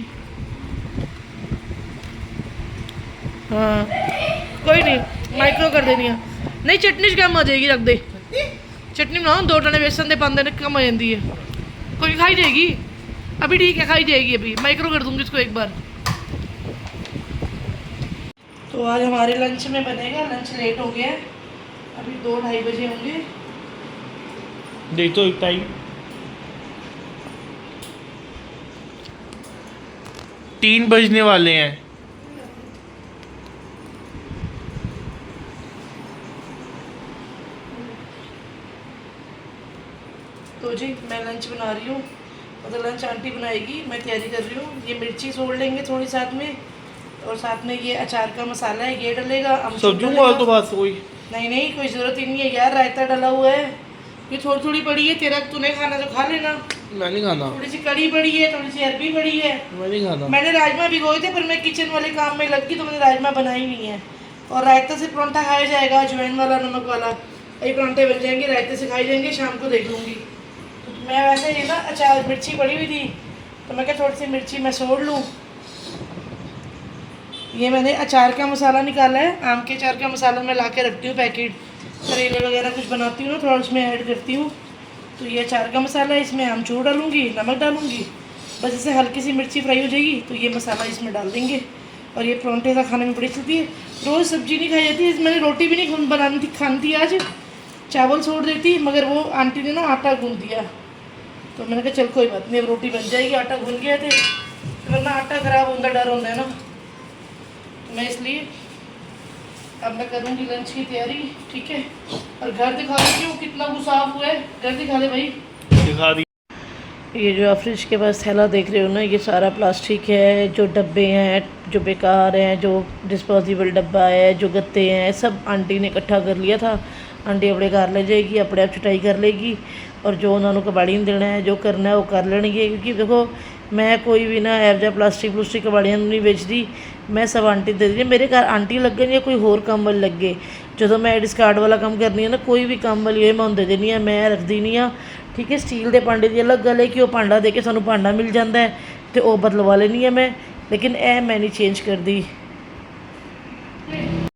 हाँ कोई नहीं माइक्रो कर देनी है। नहीं चटनी कम आ जाएगी रख दे। चटनी? बनाओ दो टने बेसन दे ने कम आ जाती है। कोई खाई जाएगी? अभी ठीक है खाई जाएगी अभी। माइक्रो कर दूँगी इसको एक बार। तो आज हमारे लंच में बनेगा। लंच लेट हो गया अभी दो ढाई बजे होंगे। देख तो एक टाइम तीन बजने वाले हैं। तो जी मैं लंच बना रही हूँ। मतलब लंच आंटी बनाएगी मैं तैयारी कर रही हूँ। ये मिर्ची छोड़ लेंगे थोड़ी साथ में। और साथ में ये अचार का मसाला है ये डलेगा अमचूर सब्ज़ी डलेगा। वाल तो बस वही नहीं नहीं कोई ज़रूरत ही नहीं है यार रायता डला हुआ है। ये थोड़ी थोड़ी पड़ी है तेरा तूने खाना तो खा लेना। मैं नहीं खाना। थोड़ी सी कड़ी पड़ी है थोड़ी सी अरबी पड़ी है। मैं नहीं खाना। मैंने राजमा भिगोए थे पर मैं किचन वाले काम में लग गई तो मैंने राजमा बनाई नहीं है। और रायता से परांठा खाया जाएगा अजवाइन वाला नमक वाला। ये परांठे बन जाएँगे रायते से खाए जाएँगे शाम को देख लूँगी। मैं वैसे ये ना अचार मिर्ची पड़ी हुई थी तो मैं क्या थोड़ी सी मिर्ची मैं सोड़ लूँ। ये मैंने अचार का मसाला निकाला है, आम के अचार का मसाला मैं ला के रखती हूँ पैकेट करेले वगैरह कुछ बनाती हूँ ना, थोड़ा उसमें ऐड करती हूँ। तो ये अचार का मसाला है, इसमें आमचूर डालूँगी, नमक डालूँगी, बस इसे हल्की सी मिर्ची फ्राई हो जाएगी तो ये मसाला इसमें डाल देंगे। और ये परांठे का खाने में बड़ी चलती है। रोज़ सब्ज़ी नहीं खाई जाती, मैंने रोटी भी नहीं बनानी थी, खानी थी आज। चावल छोड़ देती, मगर वो आंटी ने ना आटा गूंद दिया। तो मैंने कहा, चल कोई बात नहीं, अब रोटी बन जाएगी, आटा गूंद गया थे वरना आटा खराब होने का डर होता है ना। तो मैं इसलिए अब मैं करूँगी लंच की तैयारी ठीक है? और घर दिखा देती हूँ कितना वो साफ़ हुआ है। घर दिखा दे भाई। दिखा दी। ये जो आप फ्रिज के पास थैला देख रहे हो ना ये सारा प्लास्टिक है जो डब्बे हैं जो बेकार हैं जो डिस्पोजेबल डब्बा है जो गत्ते हैं सब आंटी ने इकट्ठा कर लिया था। आंटी अपने घर ले जाएगी अपने आप चटाई कर लेगी और जो उन्होंने कबाड़ी देना है जो करना है वो कर लेंगे क्योंकि देखो ਮੈਂ ਕੋਈ ਵੀ ਨਾ ਇਹੋ ਜਿਹਾ ਪਲਾਸਟਿਕ ਪਲੂਸਟਿਕ ਕਬਾੜੀਆਂ ਨੂੰ ਨਹੀਂ ਵੇਚਦੀ। ਮੈਂ ਸਭ ਆਂਟੀ ਦੇ ਦਿੰਦੀ ਮੇਰੇ ਘਰ ਆਂਟੀ ਲੱਗਣ ਜਾਂ ਕੋਈ ਹੋਰ ਕੰਮ ਵਾਲੀ ਲੱਗੇ। ਜਦੋਂ ਮੈਂ ਡਿਸਕਾਰਡ ਵਾਲਾ ਕੰਮ ਕਰਨੀ ਹਾਂ ਨਾ, ਕੋਈ ਵੀ ਕੰਮ ਵਾਲੀ ਹੋਏ, ਮੈਂ ਉਹਨੂੰ ਦਿੰਦੀ ਹਾਂ। ਮੈਂ ਰੱਖਦੀ ਨਹੀਂ ਆ ਠੀਕ ਹੈ, ਸਟੀਲ ਦੇ ਭਾਂਡੇ ਦੀ ਅਲੱਗ ਗੱਲ ਹੈ ਕਿ ਉਹ ਭਾਂਡਾ ਦੇ ਕੇ ਸਾਨੂੰ ਭਾਂਡਾ ਮਿਲ ਜਾਂਦਾ ਹੈ ਤੇ ਉਹ ਬਦਲਵਾ ਲੈਣੀ ਹੈ ਮੈਂ। ਲੇਕਿਨ ਇਹ ਮੈਂ ਨਹੀਂ ਚੇਂਜ ਕਰਦੀ।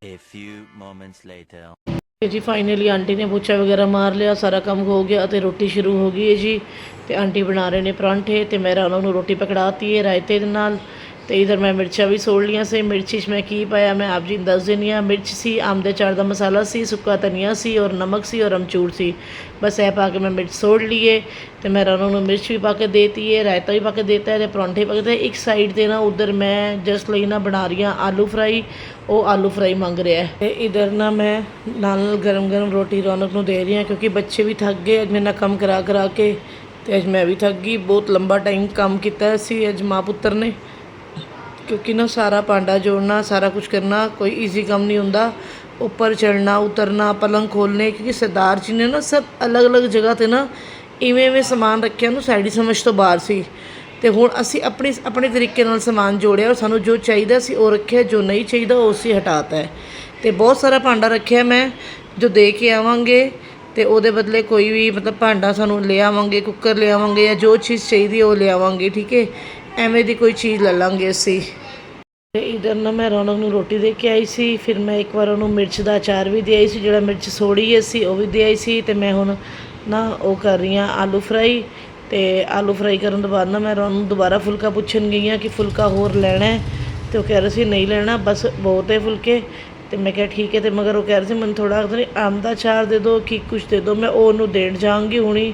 A few moments later. ਤੇ ਜੀ ਫਾਈਨਲੀ ਆਂਟੀ ਨੇ ਪੋਚਾ ਵਗੈਰਾ ਮਾਰ ਲਿਆ, ਸਾਰਾ ਕੰਮ ਹੋ ਗਿਆ ਤੇ ਰੋਟੀ ਸ਼ੁਰੂ ਹੋ ਗਈ ਹੈ ਜੀ। ਤੇ ਆਂਟੀ ਬਣਾ ਰਹੇ ਨੇ ਪਰਾਂਠੇ ਤੇ ਮੈਂ ਉਹਨਾਂ ਨੂੰ ਰੋਟੀ ਪਕੜਾਤੀ ਹੈ ਰਾਇਤੇ ਦੇ ਨਾਲ। ਤੇ ਇਧਰ ਮੈਂ ਮਿਰਚਾਂ ਵੀ ਸੋੜ ਲੀਆਂ ਸੀ। ਮਿਰਚੀ 'ਚ ਮੈਂ ਕੀ ਪਾਇਆ? ਮੈਂ ਆਪ ਜੀ ਨੂੰ ਦੱਸ ਦਿੰਦੀ ਹਾਂ। ਮਿਰਚ ਸੀ, ਆਮ ਦੇ ਚਾਰ ਦਾ ਮਸਾਲਾ ਸੀ, ਸੁੱਕਾ ਧਨੀਆ ਸੀ ਔਰ ਨਮਕ ਸੀ ਔਰ ਅਮਚੂਰ ਸੀ। ਬਸ ਇਹ ਪਾ ਕੇ ਮੈਂ ਮਿਰਚ ਸੋੜ ਲਈਏ ਤੇ ਮੈਂ ਉਹਨਾਂ ਨੂੰ ਮਿਰਚ ਵੀ ਪਾ ਕੇ ਦੇਤੀ ਹੈ, ਰਾਇਤਾ ਵੀ ਪਾ ਕੇ ਦੇਤਾ ਹੈ ਤੇ ਪਰੌਂਠੇ ਪਾ ਕੇ ਦਿੱਤੇ। ਇੱਕ ਸਾਈਡ ਤੇ ਨਾ ਉਧਰ ਮੈਂ ਜਸਟ ਲਈ ਨਾ ਬਣਾ ਰਹੀ ਹਾਂ ਆਲੂ ਫਰਾਈ, ਉਹ ਆਲੂ ਫਰਾਈ ਮੰਗ ਰਿਹਾ ਹੈ। ਤੇ ਇਧਰ ਨਾ ਮੈਂ ਨਾਲ ਨਾਲ ਗਰਮ ਗਰਮ ਰੋਟੀ ਰੌਣਕ ਨੂੰ ਦੇ ਰਹੀ ਹਾਂ ਕਿਉਂਕਿ ਬੱਚੇ ਵੀ ਥੱਕ ਗਏ, ਅੱਜ ਮੇਰੇ ਨਾਲ ਕੰਮ ਕਰਾ ਕਰਾ ਕੇ ਤੇ ਅੱਜ ਮੈਂ ਵੀ ਥੱਕ ਗਈ। ਬਹੁਤ ਲੰਬਾ ਟਾਈਮ ਕੰਮ ਕੀਤਾ ਸੀ, ਅੱਜ ਮਾਂ ਪੁੱਤਰ ਨੇ। ਕਿਉਂਕਿ ਨਾ ਸਾਰਾ ਭਾਂਡਾ ਜੋੜਨਾ, ਸਾਰਾ ਕੁਝ ਕਰਨਾ, ਕੋਈ ਈਜ਼ੀ ਕੰਮ ਨਹੀਂ ਹੁੰਦਾ। ਉੱਪਰ ਚੜਨਾ ਉਤਰਨਾ, ਪਲੰਗ ਖੋਲਨੇ ਕਿਉਂਕਿ ਸਰਦਾਰ ਜੀ ਨੇ ਨਾ ਸਭ ਅਲੱਗ-ਅਲੱਗ ਜਗ੍ਹਾ ਤੇ ਨਾ ਇਵੇਂ ਇਵੇਂ ਸਮਾਨ ਰੱਖਿਆ ਨੂੰ ਸਾਡੀ ਸਮਝ ਤੋਂ ਬਾਹਰ ਸੀ। ਤੇ ਹੁਣ ਅਸੀਂ ਆਪਣੀ, ਆਪਣੇ ਤਰੀਕੇ ਨਾਲ ਸਮਾਨ ਜੋੜਿਆ ਔਰ ਸਾਨੂੰ ਜੋ ਚਾਹੀਦਾ ਸੀ ਉਹ ਰੱਖਿਆ, ਜੋ ਨਹੀਂ ਚਾਹੀਦਾ ਉਹ ਅਸੀਂ ਹਟਾਤਾ ਹੈ। ਤੇ ਬਹੁਤ ਸਾਰਾ ਭਾਂਡਾ ਰੱਖਿਆ ਮੈਂ, ਜੋ ਦੇ ਕੇ ਆਵਾਂਗੇ ਤੇ ਉਹਦੇ ਬਦਲੇ ਕੋਈ ਵੀ ਮਤਲਬ ਭਾਂਡਾ ਸਾਨੂੰ ਲੈ ਆਵਾਂਗੇ, ਕੁੱਕਰ ਲੈ ਆਵਾਂਗੇ ਜਾਂ ਜੋ ਚੀਜ਼ ਚਾਹੀਦੀ ਹੈ ਉਹ ਲੈ ਆਵਾਂਗੇ, ਠੀਕ ਹੈ? ਐਵੇਂ ਦੀ ਕੋਈ ਚੀਜ਼ ਲੈ ਲਾਂਗੇ ਅਸੀਂ। ਤੇ ਇਧਰ ਨਾ ਮੈਂ ਰੌਣਕ ਨੂੰ ਰੋਟੀ ਦੇ ਕੇ ਆਈ ਸੀ, ਫਿਰ ਮੈਂ ਇੱਕ ਵਾਰ ਉਹਨੂੰ ਮਿਰਚ ਦਾ ਅਚਾਰ ਵੀ ਦੇ ਆਈ ਸੀ, ਜਿਹੜਾ ਮਿਰਚ ਸੋੜੀ ਸੀ, ਉਹ ਵੀ ਦੇ ਆਈ ਸੀ ਤੇ ਮੈਂ ਹੁਣ ਨਾ ਉਹ ਕਰ ਰਹੀ ਹਾਂ ਆਲੂ ਫਰਾਈ। ਤੇ ਆਲੂ ਫਰਾਈ ਕਰਨ ਤੋਂ ਬਾਅਦ ਨਾ ਮੈਂ ਰੌਣਕ ਨੂੰ ਦੁਬਾਰਾ ਫੁਲਕਾ ਪੁੱਛਣ ਗਈ ਹਾਂ ਕਿ ਫੁਲਕਾ ਹੋਰ ਲੈਣਾ ਹੈ। ਤੇ ਉਹ ਕਹਿ ਰਿਹਾ ਸੀ ਨਹੀਂ ਲੈਣਾ, ਬਸ ਬਹੁਤ ਹੈ ਫੁਲਕੇ। ਤੇ ਮੈਂ ਕਿਹਾ ਠੀਕ ਹੈ ਤੇ ਮਗਰ ਉਹ ਕਹਿ ਰਿਹਾ ਸੀ ਮੈਨੂੰ ਥੋੜਾ ਨਹੀਂ ਆਮ ਦਾ ਅਚਾਰ ਦੇ ਦਿਓ, ਕੀ ਕੁਛ ਦੇ ਦਿਓ, ਮੈਂ ਉਹ ਉਹਨੂੰ ਦੇਣ ਜਾਵਾਂਗੀ ਹੁਣੀ।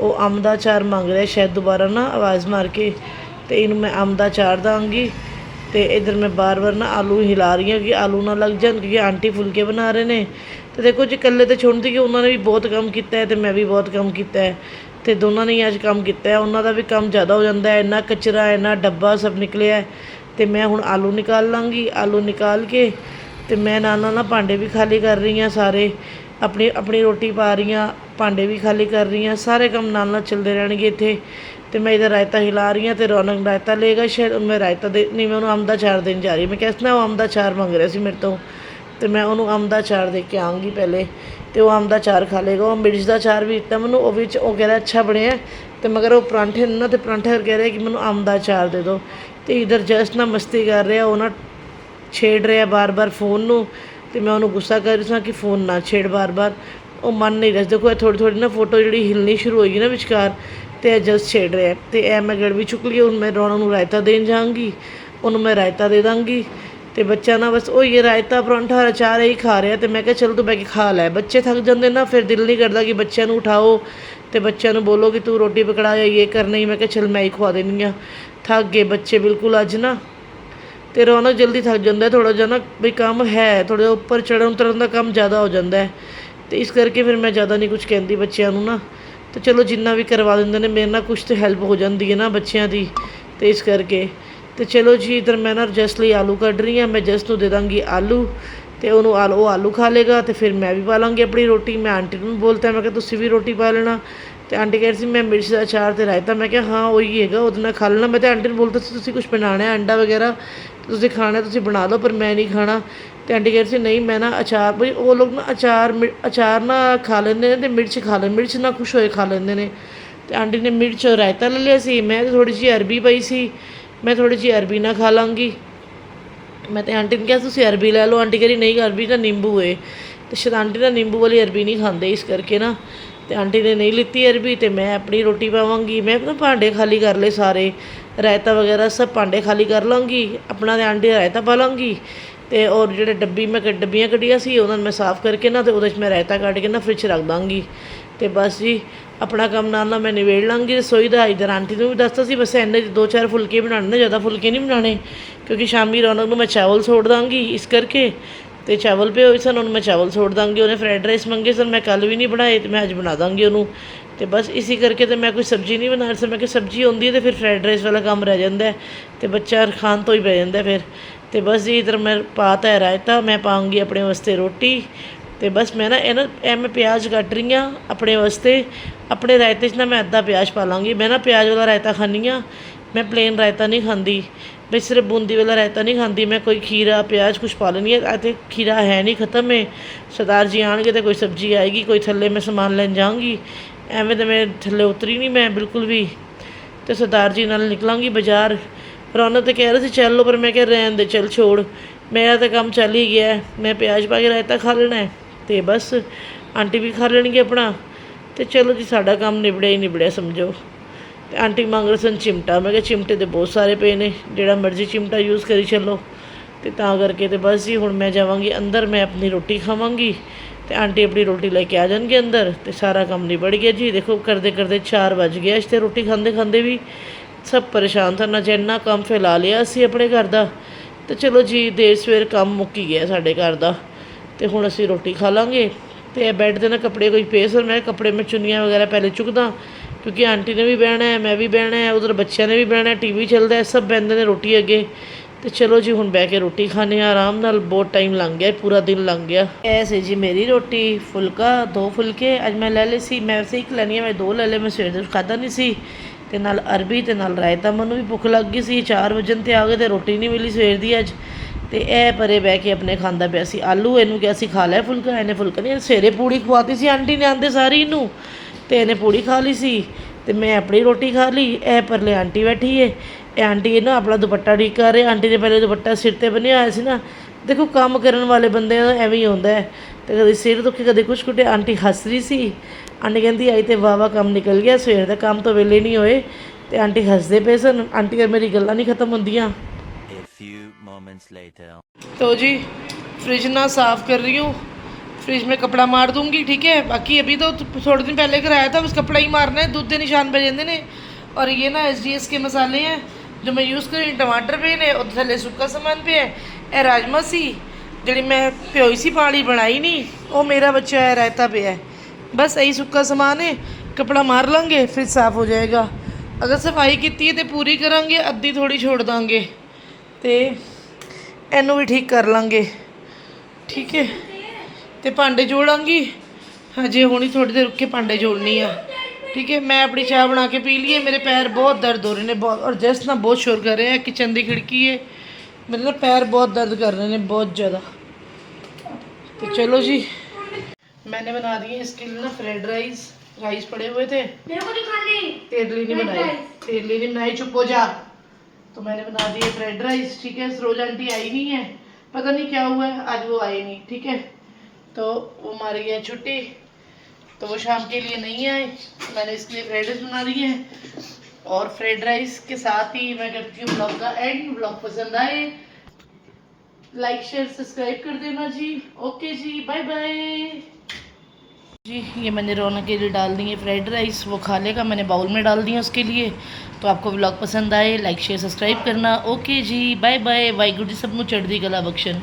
ਉਹ ਅੰਬ ਦਾ ਅਚਾਰ ਮੰਗ ਰਿਹਾ, ਸ਼ਾਇਦ ਦੁਬਾਰਾ ਨਾ ਆਵਾਜ਼ ਮਾਰ ਕੇ। ਤੇ ਇਹਨੂੰ ਮੈਂ ਅੰਬ ਦਾ ਅਚਾਰ ਦਾਂਗੀ ਤੇ ਇਧਰ ਮੈਂ ਬਾਰ-ਬਾਰ ਨਾ ਆਲੂ ਹਿਲਾ ਰਹੀ ਹਾਂ ਕਿ ਆਲੂ ਨਾ ਲੱਗ ਜਾਣ ਕਿਉਂਕਿ ਆਂਟੀ ਫੁਲਕੇ ਬਣਾ ਰਹੇ ਨੇ। ਤੇ ਦੇਖੋ ਜੀ ਇਕੱਲੇ ਤੇ ਛੋੜਦੀ ਕਿ ਉਹਨਾਂ ਨੇ ਵੀ ਬਹੁਤ ਕੰਮ ਕੀਤਾ ਹੈ ਤੇ ਮੈਂ ਵੀ ਬਹੁਤ ਕੰਮ ਕੀਤਾ ਹੈ। ਤੇ ਦੋਨਾਂ ਨੇ ਹੀ ਅੱਜ ਕੰਮ ਕੀਤਾ ਹੈ। ਉਹਨਾਂ ਦਾ ਵੀ ਕੰਮ ਜ਼ਿਆਦਾ ਹੋ ਜਾਂਦਾ ਹੈ। ਇੰਨਾ ਕਚਰਾ, ਇੰਨਾ ਡੱਬਾ ਸਭ ਨਿਕਲਿਆ ਹੈ। ਤੇ ਮੈਂ ਹੁਣ ਆਲੂ ਨਿਕਾਲ ਲਾਂਗੀ। ਆਲੂ ਨਿਕਾਲ ਕੇ ਤੇ ਮੈਂ ਨਾਲ ਨਾਲ ਨਾ ਭਾਂਡੇ ਵੀ ਖਾਲੀ ਕਰ ਰਹੀ ਹਾਂ ਸਾਰੇ। ਆਪਣੀ ਆਪਣੀ ਰੋਟੀ ਪਾ ਰਹੀ ਹਾਂ ਭਾਂਡੇ ਵੀ ਖਾਲੀ ਕਰ ਰਹੀ ਹਾਂ ਸਾਰੇ ਕੰਮ ਨਾਲ ਨਾਲ ਚੱਲਦੇ ਰਹਿਣਗੇ ਇੱਥੇ। ਤੇ ਮੈਂ ਇਧਰ ਰਾਇਤਾ ਹਿਲਾ ਰਹੀ ਹਾਂ ਤੇ ਰੌਣਕ ਰਾਇਤਾ ਲਏਗਾ, ਸ਼ਾਇਦ ਉਹਨੂੰ ਮੈਂ ਰਾਇਤਾ ਦੇ, ਨਹੀਂ, ਮੈਂ ਉਹਨੂੰ ਅੰਬ ਦਾ ਚਾਰ ਦੇਣ ਜਾ ਰਹੀ ਮੈਂ ਕਿਹਾ ਸੀ ਉਹ ਅੰਬ ਦਾ ਚਾਰ ਮੰਗ ਰਿਹਾ ਸੀ ਮੇਰੇ ਤੋਂ। ਤੇ ਮੈਂ ਉਹਨੂੰ ਅੰਬ ਦਾ ਚਾਰ ਦੇ ਕੇ ਆਉਂਗੀ ਪਹਿਲੇ। ਤੇ ਉਹ ਅੰਬ ਦਾ ਚਾਰ ਖਾ ਲੇਗਾ ਉਹ ਮਿਰਚ ਦਾ ਚਾਰ ਵੀ ਦਿੱਤਾ ਮੈਨੂੰ, ਉਹ ਵਿੱਚ ਉਹ ਕਹਿ ਰਿਹਾ ਅੱਛਾ ਬਣਿਆ। ਹੈ। ਤੇ ਮਗਰ ਉਹ ਪਰਾਂਠੇ ਨੂੰ ਨਾ, ਤੇ ਪਰਾਂਠੇ ਕਹਿ ਰਿਹਾ ਕਿ ਮੈਨੂੰ ਅੰਬ ਦਾ ਚਾਰ ਦੇ ਦਿਓ। ਤੇ ਇਧਰ ਜਸਟ ਨਾ ਮਸਤੀ ਕਰ ਰਿਹਾ, ਉਹ ਨਾ ਛੇੜ ਰਿਹਾ ਬਾਰ-ਬਾਰ ਫੋਨ ਨੂੰ। ਤੇ ਮੈਂ ਉਹਨੂੰ ਗੁੱਸਾ ਕਰ ਰਹੀ ਸਾਂ ਕਿ ਫੋਨ ਨਾ ਛੇੜ ਬਾਰ-ਬਾਰ। ਉਹ ਮਨ ਨਹੀਂ ਰਿਹਾ ਦੇਖੋ, ਇਹ ਥੋੜੀ ਥੋੜੀ ਨਾ ਫੋਟੋ ਜਿਹੜੀ ਹਿਲਣੀ ਸ਼ੁਰੂ ਹੋਈ ਨਾ ਵਿਚਕਾਰ, ਤੇ ਇਹ ਜਸਟ ਛੇੜ ਰਿਹਾ ਤੇ ਇਹ ਮੈਂ ਗੜਵੀ ਚੁੱਕ ਲਈ, ਹੁਣ ਮੈਂ ਰੌਣਾ ਨੂੰ ਰਾਇਤਾ ਦੇਣ ਜਾਵਾਂਗੀ, ਉਹਨੂੰ ਮੈਂ ਰਾਇਤਾ ਦੇ ਦਾਂਗੀ। ਤੇ ਬੱਚਾ ਨਾ ਬਸ ਉਹ ਇਹ ਰਾਇਤਾ ਪਰੌਂਠਾ ਔਰ ਅਚਾਰ ਹੀ ਖਾ ਰਿਹਾ ਤੇ ਮੈਂ ਕਿਹਾ, ਚਲ ਤੂੰ ਬੈ ਕੇ ਖਾ ਲੈ। ਬੱਚੇ ਥੱਕ ਜਾਂਦੇ ਨਾ, ਫਿਰ ਦਿਲ ਨਹੀਂ ਕਰਦਾ ਕਿ ਬੱਚਿਆਂ ਨੂੰ ਉਠਾਓ। ਤੇ ਬੱਚਿਆਂ ਨੂੰ ਬੋਲੋ ਕਿ ਤੂੰ ਰੋਟੀ ਪਕੜਾ, ਜਾਂ ਇਹ ਕਰਨਾ। ਹੀ ਮੈਂ ਕਿਹਾ, ਚਲ ਮੈਂ ਹੀ ਖਵਾ ਦੇਣੀ ਆ ਥੱਕ ਗਏ ਬੱਚੇ ਬਿਲਕੁਲ ਅੱਜ ਨਾ। ਤੇ ਰੌਣਕ ਜਲਦੀ ਥੱਕ ਜਾਂਦਾ ਥੋੜਾ ਜਿਹਾ ਨਾ ਵੀ ਕੰਮ ਹੈ ਥੋੜਾ ਜਿਹਾ ਉੱਪਰ ਚੜਨ ਉਤਰਨ ਦਾ ਕੰਮ ਜ਼ਿਆਦਾ ਹੋ ਜਾਂਦਾ ਹੈ। ਤੇ ਇਸ ਕਰਕੇ ਫਿਰ ਮੈਂ ਜ਼ਿਆਦਾ ਨਹੀਂ ਕੁਝ ਕਹਿੰਦੀ ਬੱਚਿਆਂ ਨੂੰ ਨਾ। ਤੇ ਚਲੋ ਜਿੰਨਾ ਵੀ ਕਰਵਾ ਦਿੰਦੇ ਨੇ, ਮੇਰੇ ਨਾਲ ਕੁਝ ਤੇ ਹੈਲਪ ਹੋ ਜਾਂਦੀ ਹੈ ਨਾ ਬੱਚਿਆਂ ਦੀ। ਤੇ ਇਸ ਕਰਕੇ। ਤੇ ਚਲੋ ਜੀ, ਇਧਰ ਮੈਂ ਨਾ ਜਸ ਲਈ ਆਲੂ ਕੱਢ ਰਹੀ ਹਾਂ, ਮੈਂ ਜਸ ਨੂੰ ਦੇ ਦਾਂਗੀ ਆਲੂ। ਤੇ ਉਹਨੂੰ ਆਲੂ, ਉਹ ਆਲੂ ਖਾ ਲੇਗਾ ਤੇ ਫਿਰ ਮੈਂ ਵੀ ਪਾ ਲਾਂਗੀ ਆਪਣੀ ਰੋਟੀ। ਮੈਂ ਆਂਟੀ ਨੂੰ ਬੋਲਤਾ, ਮੈਂ ਕਿਹਾ, ਤੁਸੀਂ ਵੀ ਰੋਟੀ ਪਾ ਲੈਣਾ। ਤੇ ਆਂਟੀ ਕਹਿ ਰਹੀ ਸੀ, ਮੈਂ ਮਿਰਚ ਦਾ ਅਚਾਰ ਤੇ ਰਾਇਤਾ। ਮੈਂ ਕਿਹਾ, ਹਾਂ, ਉਹੀ ਹੈਗਾ, ਉਹਦੇ ਨਾਲ ਖਾ ਲੈਣਾ। ਮੈਂ ਤੇ ਆਂਟੀ ਨੂੰ ਬੋਲਤਾ ਸੀ, ਤੁਸੀਂ ਕੁਝ ਬਣਾਉਣਾ ਹੈ, ਅੰਡਾ ਵਗੈਰਾ? ਤੁਸੀਂ ਖਾਣਾ ਤੁਸੀਂ ਬਣਾ ਲਓ, ਪਰ ਮੈਂ ਨਹੀਂ ਖਾਣਾ। ਤੇ ਆਂਟੀ ਕਹਿ ਰਹੀ ਸੀ, ਨਹੀਂ, ਮੈਂ ਨਾ ਅਚਾਰ ਬਈ ਉਹ ਲੋਕ ਨਾ ਅਚਾਰ ਮਿ- ਅਚਾਰ ਨਾ ਖਾ ਲੈਂਦੇ ਨੇ ਤੇ ਮਿਰਚ ਖਾ ਲੈਂਦੇ ਮਿਰਚ ਨਾ ਖੁਸ਼ ਹੋਏ ਖਾ ਲੈਂਦੇ ਨੇ। ਤੇ ਆਂਟੀ ਨੇ ਮਿਰਚ ਰਾਇਤਾ ਲੈ ਲਿਆ ਸੀ, ਮੈਂ ਥੋੜੀ ਜਿਹੀ ਅਰਬੀ ਪਈ ਸੀ, ਮੈਂ ਥੋੜੀ ਜਿਹੀ ਅਰਬੀ ਨਾ ਖਾ ਲਾਂਗੀ। ਮੈਂ ਤੇ ਆਂਟੀ ਨੂੰ ਕਿਹਾ, ਤੁਸੀਂ ਅਰਬੀ ਲੈ ਲਓ। ਆਂਟੀ ਕਹਿੰਦੀ ਨਹੀਂ, ਅਰਬੀ ਤਾਂ ਨਿੰਬੂ ਏ। ਤੇ ਸ਼ਾਇਦ ਆਂਟੀ ਦਾ ਨਿੰਬੂ ਵਾਲੀ ਅਰਬੀ ਨਹੀਂ ਖਾਂਦੇ ਇਸ ਕਰਕੇ ਨਾ। ਤੇ ਆਂਟੀ ਨੇ ਨਹੀਂ ਲਿੱਤੀ ਅਰਬੀ ਤੇ ਮੈਂ ਆਪਣੀ ਰੋਟੀ ਪਾਵਾਂਗੀ। ਮੈਂ ਨਾ ਭਾਂਡੇ ਖਾਲੀ ਕਰ ਲਏ ਸਾਰੇ। ਰਾਇਤਾ ਵਗੈਰਾ ਸਭ ਭਾਂਡੇ ਖਾਲੀ ਕਰ ਲਾਂਗੀ ਆਪਣਾ ਤੇ ਆਂਟੀ ਦਾ ਰਾਇਤਾ ਪਾ ਲਾਂਗੀ ਤੇ ਔਰ ਜਿਹੜੇ ਡੱਬੀ ਮੈਂ ਕੱਢ- ਡੱਬੀਆਂ ਕੱਢੀਆਂ ਸੀ ਉਹਨਾਂ ਨੂੰ ਮੈਂ ਸਾਫ਼ ਕਰਕੇ ਨਾ ਤੇ ਉਹਦੇ 'ਚ ਮੈਂ ਰਾਇਤਾ ਕੱਢ ਕੇ ਨਾ ਫ੍ਰਿਜ ਰੱਖ ਦਾਂਗੀ ਤੇ ਬਸ ਜੀ, ਆਪਣਾ ਕੰਮ ਨਾਲ ਨਾਲ ਮੈਂ ਨਿਬੇੜ ਲਾਂਗੀ ਰਸੋਈ ਦਾ, ਇਧਰ ਆਂਟੀ ਨੂੰ ਵੀ ਦੱਸਤਾ ਸੀ, ਬਸ ਇੰਨੇ ਦੋ ਚਾਰ ਫੁਲਕੇ ਬਣਾਉਣੇ ਨੇ, ਜ਼ਿਆਦਾ ਫੁਲਕੇ ਨਹੀਂ ਬਣਾਉਣੇ, ਕਿਉਂਕਿ ਸ਼ਾਮੀ ਰੌਣਕ ਨੂੰ ਮੈਂ ਚਾਵਲ ਛੋੜ ਦਾਂਗੀ ਇਸ ਕਰਕੇ। ਤੇ ਚਾਵਲ ਪਏ ਹੋਏ ਸਨ, ਉਹਨੂੰ ਮੈਂ ਚਾਵਲ ਛੋੜ ਦਾਂਗੀ ਉਹਨੇ ਫਰਾਈਡ ਰਾਈਸ ਮੰਗੇ ਸਨ, ਮੈਂ ਕੱਲ ਵੀ ਨਹੀਂ ਬਣਾਏ ਤੇ ਮੈਂ ਅੱਜ ਬਣਾ ਦਾਂਗੀ ਉਹਨੂੰ। ਤੇ ਬਸ ਇਸੇ ਕਰਕੇ ਤੇ ਮੈਂ ਕੋਈ ਸਬਜ਼ੀ ਨਹੀਂ ਬਣਾ ਰਹੀ ਮੈਂ ਕਿ ਸਬਜ਼ੀ ਹੁੰਦੀ ਹੈ ਤੇ ਫਿਰ ਫਰਾਈਡ ਰਾਈਸ ਵਾਲਾ ਕੰਮ ਰਹਿ ਜਾਂਦਾ ਹੈ ਤੇ ਬੱਚਾ ਖਾਣ ਤੋਂ ਹੀ ਪੈ ਜਾਂਦਾ ਫਿਰ। ਤੇ ਬਸ ਜੀ ਇਧਰ ਮੈਂ ਪਾਤਾ ਹੈ ਰਾਇਤਾ, ਮੈਂ ਪਾਉਂਗੀ ਆਪਣੇ ਵਾਸਤੇ ਰੋਟੀ। ਤੇ ਬਸ ਮੈਂ ਨਾ, ਇਹ ਨਾ, ਇਹ ਮੈਂ ਪਿਆਜ਼ ਕੱਟ ਰਹੀ ਹਾਂ ਆਪਣੇ ਵਾਸਤੇ। ਆਪਣੇ ਰਾਇਤੇ 'ਚ ਨਾ ਮੈਂ ਅੱਧਾ ਪਿਆਜ਼ ਪਾ ਲਾਂਗੀ। ਮੈਂ ਨਾ ਪਿਆਜ਼ ਵਾਲਾ ਰਾਇਤਾ ਖਾਂਦੀ ਹਾਂ। ਮੈਂ ਪਲੇਨ ਰਾਇਤਾ ਨਹੀਂ ਖਾਂਦੀ। ਮੈਂ ਸਿਰਫ ਬੂੰਦੀ ਵਾਲਾ ਰਾਇਤਾ ਨਹੀਂ ਖਾਂਦੀ। ਮੈਂ ਕੋਈ ਖੀਰਾ, ਪਿਆਜ਼ ਕੁਛ ਪਾ ਲੈਂਦੀ ਹਾਂ। ਅਤੇ ਖੀਰਾ ਹੈ ਨਹੀਂ, ਖਤਮ ਹੈ। ਸਰਦਾਰ ਜੀ ਆਣਗੇ ਤੇ ਕੋਈ ਸਬਜ਼ੀ ਆਏਗੀ, ਕੋਈ ਥੱਲੇ ਮੈਂ ਸਮਾਨ ਲੈਣ ਜਾਵਾਂਗੀ ਐਵੇਂ ਤਾਂ ਮੈਂ ਥੱਲੇ ਉਤਰੀ ਨਹੀਂ, ਮੈਂ ਬਿਲਕੁਲ ਵੀ ਤੇ ਸਰਦਾਰ ਜੀ ਨਾਲ ਨਿਕਲਾਂਗੀ ਬਾਜ਼ਾਰ। ਪਰ ਉਹਨਾਂ ਤੇ ਕਹਿ ਰਹੇ ਸੀ, ਚੱਲ ਲੋ ਪਰ ਮੈਂ ਕਿਹਾ ਰਹਿਣ ਦੇ, ਚੱਲ ਛੋੜ। ਮੇਰਾ ਤਾਂ ਕੰਮ ਚੱਲ ਹੀ ਗਿਆ ਮੈਂ ਪਿਆਜ਼ ਪਾ ਕੇ ਰਾਇਤਾ ਖਾ ਲੈਣਾ ਹੈ ਤੇ ਬਸ, ਆਂਟੀ ਵੀ ਖਾ ਲੈਣਗੇ ਆਪਣਾ। ਤੇ ਚਲੋ ਜੀ, ਸਾਡਾ ਕੰਮ ਨਿਬੜਿਆ ਹੀ ਨਿਬੜਿਆ, ਸਮਝੋ। ਤੇ ਆਂਟੀ ਮੰਗ ਰਹੇ ਸਨ ਚਿਮਟਾ, ਮੈਂ ਕਿਹਾ ਚਿਮਟੇ ਤੇ ਬਹੁਤ ਸਾਰੇ ਪਏ ਨੇ, ਜਿਹੜਾ ਮਰਜ਼ੀ ਚਿਮਟਾ ਯੂਜ਼ ਕਰੀ ਚੱਲੋ। ਤੇ ਤਾਂ ਕਰਕੇ ਤੇ ਬਸ ਜੀ, ਹੁਣ ਮੈਂ ਜਾਵਾਂਗੀ, ਅੰਦਰ ਮੈਂ ਆਪਣੀ ਰੋਟੀ ਖਾਵਾਂਗੀ। ਤੇ ਆਂਟੀ ਆਪਣੀ ਰੋਟੀ ਲੈ ਕੇ ਆ ਜਾਣਗੇ ਅੰਦਰ ਤੇ ਸਾਰਾ ਕੰਮ ਨਿਬੜ ਗਿਆ ਜੀ। ਦੇਖੋ ਕਰਦੇ ਕਰਦੇ 4 ਵਜ ਗਿਆ ਅੱਜ ਤੇ ਰੋਟੀ ਖਾਂਦੇ ਖਾਂਦੇ ਵੀ ਸਭ ਪਰੇਸ਼ਾਨ ਸਨ। ਅੱਜ ਇੰਨਾ ਕੰਮ ਫੈਲਾ ਲਿਆ ਅਸੀਂ ਆਪਣੇ ਘਰ ਦਾ। ਤੇ ਚਲੋ ਜੀ, ਦੇਰ ਸਵੇਰ ਕੰਮ ਮੁੱਕੀ ਗਿਆ ਸਾਡੇ ਘਰ ਦਾ। ਤੇ ਹੁਣ ਅਸੀਂ ਰੋਟੀ ਖਾ ਲਾਂਗੇ। ਤੇ ਇਹ ਬੈੱਡ ਤੇ ਨਾ ਕੱਪੜੇ ਕੋਈ ਪਏ ਸਨ। ਮੈਂ ਕੱਪੜੇ ਮੈਂ ਚੁੰਨੀਆਂ ਵਗੈਰਾ ਪਹਿਲੇ ਚੁੱਕਦਾ ਕਿਉਂਕਿ ਆਂਟੀ ਨੇ ਵੀ ਬਹਿਣਾ ਹੈ, ਮੈਂ ਵੀ ਬਹਿਣਾ ਹੈ, ਉਧਰ ਬੱਚਿਆਂ ਨੇ ਵੀ ਬਹਿਣਾ ਹੈ, ਟੀਵੀ ਚੱਲਦਾ ਹੈ, ਸਭ ਬਹਿੰਦੇ ਨੇ ਰੋਟੀ ਅੱਗੇ। ਤੇ ਚਲੋ ਜੀ, ਹੁਣ ਬਹਿ ਕੇ ਰੋਟੀ ਖਾਣੇ ਆ ਆਰਾਮ ਨਾਲ ਬਹੁਤ ਟਾਈਮ ਲੰਘ ਗਿਆ, ਪੂਰਾ ਦਿਨ ਲੰਘ ਗਿਆ। ਐਸੇ ਜੀ ਮੇਰੀ ਰੋਟੀ, ਫੁਲਕਾ, ਦੋ ਫੁਲਕੇ। ਅੱਜ ਮੈਂ ਲੈ ਲਏ ਸੀ, ਮੈਂ ਵੈਸੇ ਇੱਕ ਲੈਣੀ ਆ, ਮੈਂ ਦੋ ਲੈ ਲਏ, ਮੈਂ ਸਵੇਰ ਦੇ ਖਾਦਾ ਨਹੀਂ ਸੀ। ਤੇ ਨਾਲ ਅਰਬੀ ਤੇ ਨਾਲ ਰਾਇਤਾ, ਮੈਨੂੰ ਵੀ ਭੁੱਖ ਲੱਗ ਗਈ ਸੀ। 4 ਵਜੇ ਤੇ ਆ ਗਏ ਤੇ ਰੋਟੀ ਨਹੀਂ ਮਿਲੀ ਸਵੇਰ ਦੀ ਅੱਜ। ਤੇ ਇਹ ਪਰੇ ਬਹਿ ਕੇ ਆਪਣੇ ਖਾਂਦਾ ਪਿਆ ਸੀ ਆਲੂ, ਇਹਨੂੰ ਕਿਹਾ ਸੀ ਖਾ ਲੈ ਫੁਲਕਾ, ਇਹਨੇ ਫੁਲਕਾ ਨਹੀਂ, ਸਵੇਰੇ ਪੂੜੀ ਖਵਾਤੀ ਸੀ, ਆਂਟੀ ਨੇ ਆਂਦੇ ਸਾਰੀ ਇਹਨੂੰ ਤੇ ਇਹਨੇ ਪੂੜੀ ਖਾ ਲਈ ਸੀ, ਤੇ ਮੈਂ ਆਪਣੀ ਰੋਟੀ ਖਾ ਲਈ, ਇਹ ਪਰਲੇ ਆਂਟੀ ਬੈਠੀ ਏ। ਇਹ ਆਂਟੀ ਇਹ ਨਾ ਆਪਣਾ ਦੁਪੱਟਾ ਠੀਕ ਕਰ ਰਹੇ ਆਂਟੀ ਨੇ ਪਹਿਲੇ ਦੁਪੱਟਾ ਸਿਰ ਤੇ ਬੰਨਿਆ ਹੋਇਆ ਸੀ ਨਾ ਦੇਖੋ ਕੰਮ ਕਰਨ ਵਾਲੇ ਬੰਦੇ ਦਾ ਐਵੇਂ ਹੀ ਹੁੰਦਾ ਹੈ ਤੇ ਕਦੇ ਸਿਰ ਦੁਖੇ ਕਦੇ ਕੁਛ ਕੁਟੇ ਆਂਟੀ ਹੱਸ ਰਹੀ ਸੀ ਆਂਟੀ ਕਹਿੰਦੀ ਆਈ ਤੇ ਵਾਵਾ ਕੰਮ ਨਿਕਲ ਗਿਆ ਸਵੇਰ ਦਾ ਕੰਮ ਤੋਂ ਵੇਲੇ ਨਹੀਂ ਹੋਏ ਤੇ ਆਂਟੀ ਹੱਸਦੇ ਪਏ ਸਨ ਆਂਟੀ ਕਰ ਮੇਰੀ ਗੱਲਾਂ ਨਹੀਂ ਖਤਮ ਹੁੰਦੀਆਂ A few moments later. तो जी फ्रिज ना साफ कर रही हूँ फ्रिज में कपड़ा मार दूंगी ठीक है बाकी अभी तो थोड़े दिन पहले कराया था बस कपड़ा ही मारना है दूध के निशान पे जाते ने और ये ना एस के मसाले हैं जो मैं यूज़ करी टमाटर पे ने और थले सुक्का समान पे है ਇਹ ਰਾਜਮਾ ਸੀ ਜਿਹੜੀ ਮੈਂ ਭਿਓਈ ਸੀ ਪਾਣੀ ਬਣਾਈ ਨਹੀਂ ਉਹ ਮੇਰਾ ਬੱਚਾ ਹੈ ਰਾਇਤਾ ਪਿਆ ਹੈ ਬਸ ਇਹੀ ਸੁੱਕਾ ਸਮਾਨ ਹੈ ਕਪੜਾ ਮਾਰ ਲਾਂਗੇ ਫਿਰ ਸਾਫ਼ ਹੋ ਜਾਏਗਾ ਅਗਰ ਸਫਾਈ ਕੀਤੀ ਹੈ ਤੇ ਪੂਰੀ ਕਰਾਂਗੇ ਅੱਧੀ ਥੋੜੀ ਛੋੜ ਦਾਂਗੇ ਤੇ ਇਹਨੂੰ ਵੀ ਠੀਕ ਕਰ ਲਾਂਗੇ ਠੀਕ ਹੈ ਤੇ ਭਾਂਡੇ ਜੋੜਾਂਗੀ ਹਜੇ ਹੁਣੀ ਥੋੜੀ ਦੇਰ ਰੁੱਕ ਕੇ ਭਾਂਡੇ ਜੋੜਨੀ ਆ ठीक है मैं अपनी चाय बना के पी लिए मेरे पैर बहुत दर्द हो रहे हैं बहुत और जस्ट ना बहुत शोर कर रहे हैं किचन की खिड़की है। मेरे ना पैर बहुत दर्द कर रहे हैं बहुत ज़्यादा। तो चलो जी मैंने बना दिए इसके लिए ना फ्राइड राइस। राइस पड़े हुए थे। तेरली नहीं बनाई। तेरली नहीं बनाई चुप हो जा। तो मैंने बना दिए फ्राइड राइस ठीक है सरोज आंटी आई नहीं है। पता नहीं क्या हुआ है आज वो आई नहीं ठीक है। तो वो मारी है छुट्टी। तो वो शाम के लिए नहीं आए। मैंने इसके लिए फ्राइड राइस बना दिए है। और फ्राइड राइस के साथ ही मैं करती हूँ ब्लॉग का एंड। ब्लॉग पसंद आए, लाइक, शेयर, सब्सक्राइब कर देना जी। ओके जी, बाय बाय। जी, ये मैंने रोना के लिए डाल दी है फ्राइड राइस। वो खा लेगा मैंने बाउल में डाल दिया उसके लिए। तो आपको ब्लॉग पसंद आए, लाइक, शेयर, सब्सक्राइब करना। ओके जी, बाय बाय। वाई गुडी चढ़ दी गला बख्शन।